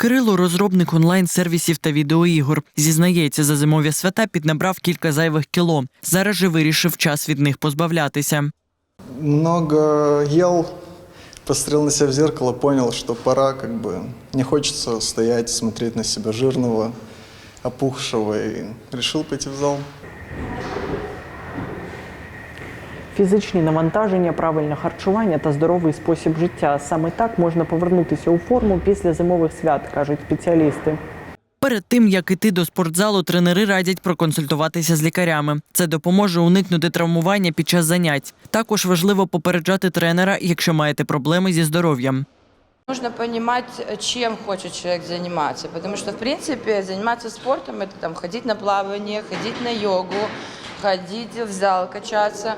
Кирило розробник онлайн-сервісів та відеоігор. Зізнається, за зимові свята піднабрав кілька зайвих кіло. Зараз же вирішив час від них позбавлятися. Много на себя в зеркало, понял, что пора, как бы не хочется стоять, смотреть на себя жирного, опухшего, и решил пойти в зал. Фізичні навантаження, правильне харчування та здоровий спосіб життя. Саме так можна повернутися у форму після зимових свят, кажуть спеціалісти. Перед тим як іти до спортзалу, тренери радять проконсультуватися з лікарями. Це допоможе уникнути травмування під час занять. Також важливо попереджати тренера, якщо маєте проблеми зі здоров'ям. Нужно понимать, чем хочет человек заниматься, потому что, в принципе, заниматься спортом – это там, ходить на плавание, ходить на йогу, ходить в зал, качаться.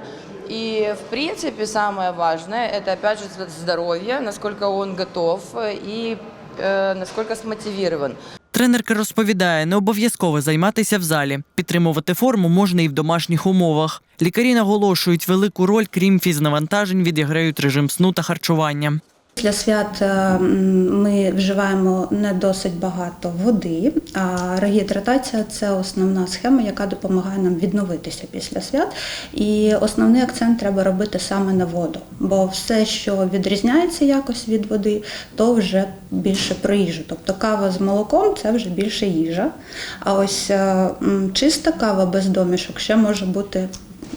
И, в принципе, самое важное – это, опять же, здоровье, насколько он готов и э, насколько смотивирован. Тренерка розповідає, не обов'язково займатися в залі. Підтримувати форму можна і в домашніх умовах. Лікарі наголошують, велику роль, крім фізнавантажень, відіграють режим сну та харчування. Для свят е, ми вживаємо не досить багато води, а регідратація це основна схема, яка допомагає нам відновитися після свят. І основний акцент треба робити саме на воду, бо все, що відрізняється якось від води, то вже більше про їжу. Тобто кава з молоком це вже більше їжа. А ось е, чиста кава без домішок ще може бути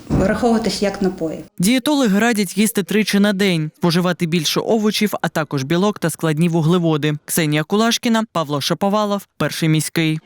враховуватись як напої. Дієтологи радять їсти тричі на день, споживати більше овочів, а також білок та складні вуглеводи. Ксенія Кулашкіна, Павло Шаповалов, перший міський.